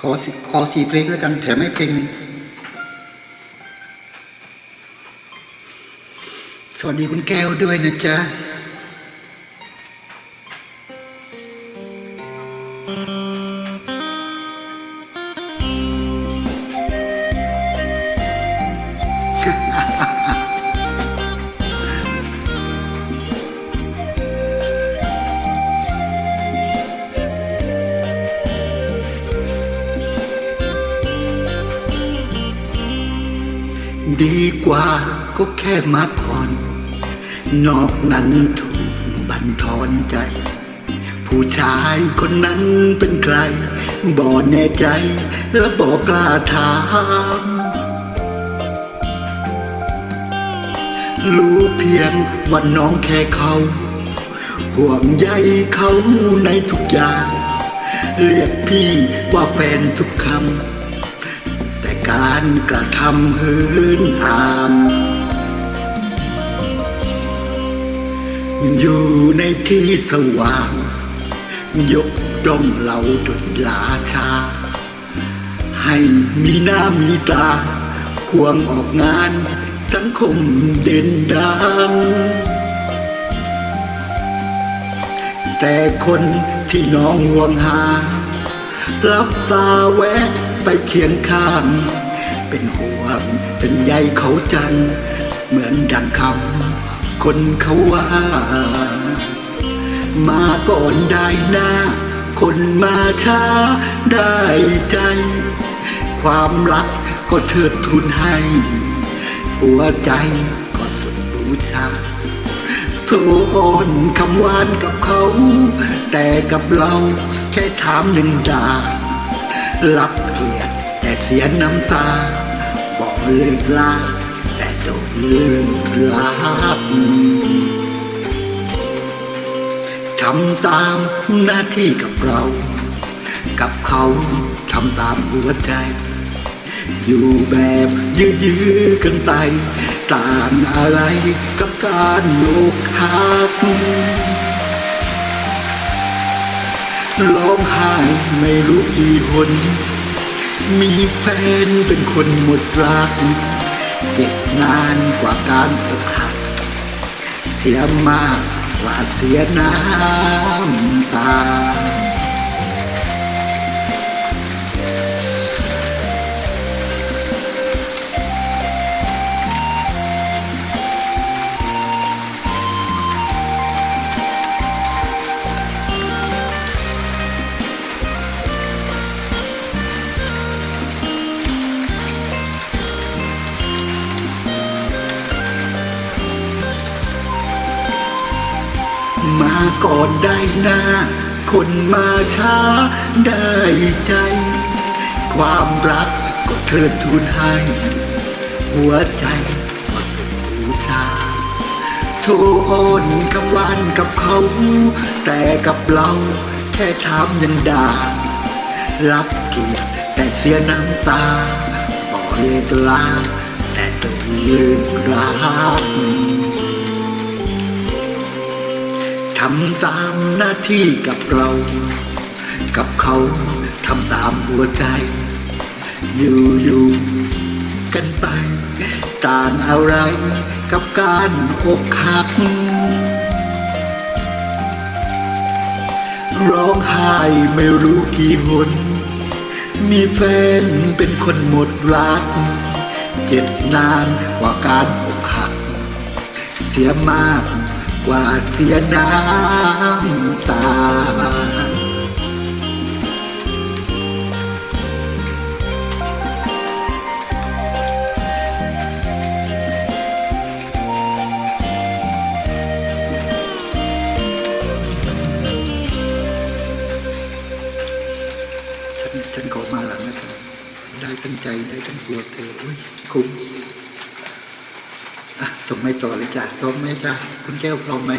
ขอสิขอสี่เพลงแล้วกันแถมให้เพลงนึงสวัสดีคุณแก้วด้วยนะจ๊ะ ดีกว่าก็แค่มาก่อน นอกนั้นถูกบันทอนใจ ผู้ชายคนนั้นเป็นใครบอกแน่ใจและบอกกล้าถามรู้เพียงว่าน้องแค่เขาห่วงใยเขาในทุกอย่าง เรียกพี่ว่าแฟนทุกคำ การกระทำหืนหาม อยู่ในที่สว่าง ยกย่องเราจนลาชา ให้มีหน้ามีตา ควงออกงานสังคมเด่นดัง แต่คนที่น้องหวงหารับตาแวะ ไปเคียงข้าง เป็นห่วงเป็นใยเขาจัง เหมือนดังคำคนเขาว่า มาก่อนได้หน้า คนมาช้าได้ใจ ความรักก็เทิดทุนให้ หัวใจก็สุดบูชาโทโอนคำหวานกับเขา แต่กับเราแค่ถามยังด่ารับ เสียน้ำตาบอกเลิกลาแต่โดนเลิกรักทำตามหน้าที่กับเรา กับเขาทำตามหัวใจ อยู่แบบยื้อๆกันไปต่างอะไรกับการอกหักร้องไห้ไม่รู้กี่หน มีแฟนเป็นคนหมดรัก เจ็บนานกว่าการอกหัก เสียมากกว่าเสียน้ำตา ก่อนได้หน้า คนมาช้าได้ใจ ความรักก็เทิดทูนให้ หัวใจก็สุดบูชาโทรโอนคำหวานกับเขา แต่กับเราแค่ชามยังด่า รับเกียรติแต่เสียน้ำตาบอกเลิกลาแต่โดนเลิกรัก ทำตามหน้าที่กับเรา กับเขาทำตามหัวใจ อยู่อยู่กันไป ต่างอะไรกับการอกหัก ร้องไห้ไม่รู้กี่หน มีแฟนเป็นคนหมดรัก เจ็บนานกว่าการอกหัก เสียมากก ว่าเสียน้ำตา ฉันฉันขอมาหลังนะครับได้ตั้งใจได้ทั้งตัวเธออุ้ยคุ้ม ส่งไม่ต่อเลยจ้ะพร้อมไหมจ้ะคุณแก้วพร้อมไหม